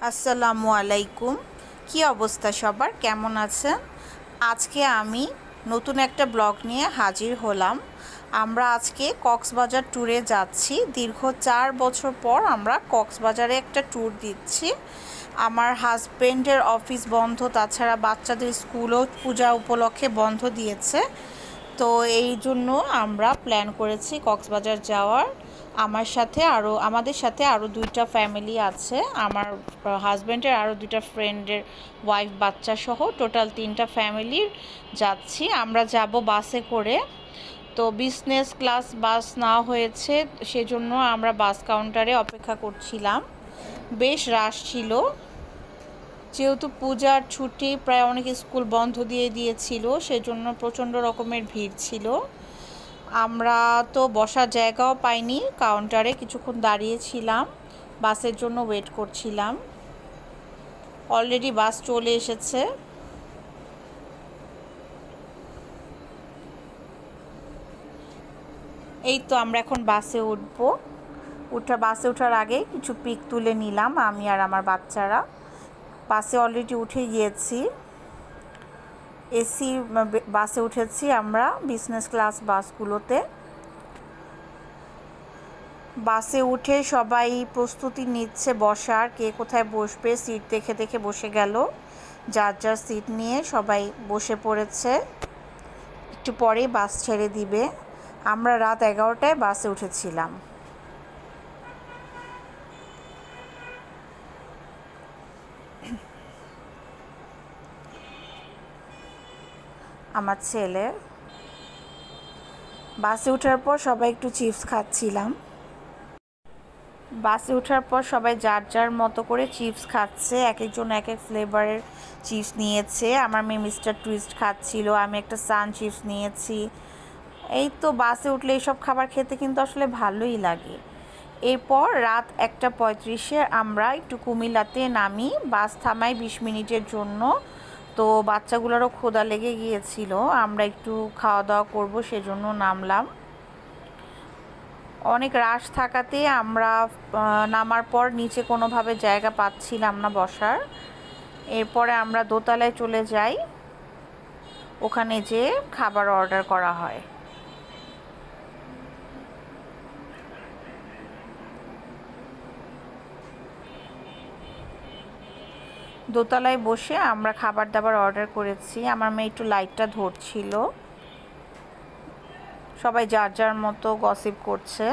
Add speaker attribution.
Speaker 1: আসসালামু আলাইকুম। কি অবস্থা সবার? কেমন আছেন? আজকে আমি নতুন একটা ব্লগ নিয়ে হাজির হলাম। আমরা আজকে কক্সবাজার ট্যুরে যাচ্ছি। দীর্ঘ চার বছর পর আমরা কক্সবাজারে একটা ট্যুর দিচ্ছি। আমার হাজব্যান্ডের অফিস বন্ধ, তাছাড়া বাচ্চাদের স্কুলও পূজা উপলক্ষে বন্ধ দিয়েছে। তো এই জন্য আমরা প্ল্যান করেছি কক্সবাজার যাওয়ার। আমার সাথে আরও আমাদের সাথে আরও দুইটা ফ্যামিলি আছে। আমার হাজব্যান্ডের আরও দুইটা ফ্রেন্ডের ওয়াইফ বাচ্চা সহ টোটাল তিনটা ফ্যামিলির যাচ্ছি। আমরা যাব বাসে করে। তো বিজনেস ক্লাস বাস না হয়েছে, সেজন্য আমরা বাস কাউন্টারে অপেক্ষা করছিলাম। বেশ রাশ ছিল। যেহেতু পূজার ছুটি, প্রায় অনেক স্কুল বন্ধ দিয়ে দিয়েছিল, সেজন্য প্রচণ্ড রকমের ভিড় ছিল। আমরা তো বসার জায়গাও পাইনি কাউন্টারে কিছুক্ষণ দাঁড়িয়েছিলাম, বাসের জন্য ওয়েট করছিলাম। অলরেডি বাস চলে এসেছে। এই তো আমরা এখন বাসে উঠব। উঠা, বাসে ওঠার আগে কিছু পিক তুলে নিলাম, আমি আর আমার বাচ্চারা। বাসে অলরেডি উঠে গিয়েছি। এসি বাসে উঠেছি আমরা বিজনেস ক্লাস বাসগুলোতে। বাসে উঠে সবাই প্রস্তুতি নিচ্ছে বসার, কে কোথায় বসবে সিট দেখে দেখে বসে গেল। যার যার সিট নিয়ে সবাই বসে পড়েছে। একটু পরেই বাস ছেড়ে দিবে। আমরা রাত এগারোটায় বাসে উঠেছিলাম। আমার ছেলে। বাসে ওঠার পর সবাই একটু চিপস খাচ্ছিলাম। বাসে ওঠার পর সবাই যার যার মতো করে চিপস খাচ্ছে। এক একজন এক এক ফ্লেভারের চিপস নিয়েছে। আমার মেয়ে মিস্টার টুইস্ট খাচ্ছিল। আমি একটা সান চিপস নিয়েছি। এই তো বাসে উঠলে এইসব খাবার খেতে কিন্তু আসলে ভালোই লাগে। এরপর রাত একটা পঁয়ত্রিশে আমরা একটু কুমিল্লাতে নামি। বাস থামাই বিশ মিনিটের জন্য। তো বাচ্চাগুলোরও খোদা লেগে গিয়েছিল। আমরা একটু খাওয়া দাওয়া করব, সেজন্য নামলাম। অনেক রাশ থাকাতে আমরা নামার পর নিচে কোনোভাবে জায়গা পাচ্ছিলাম না বসার। এরপরে আমরা দোতলায় চলে যাই। ওখানে যে খাবার অর্ডার করা হয়। দোতলায় বসে আমরা খাবার দাবার অর্ডার করেছি। আমার মেয়ে একটু লাইটটা ধরছিল। সবাই যার যার মতো গসিপ করছে।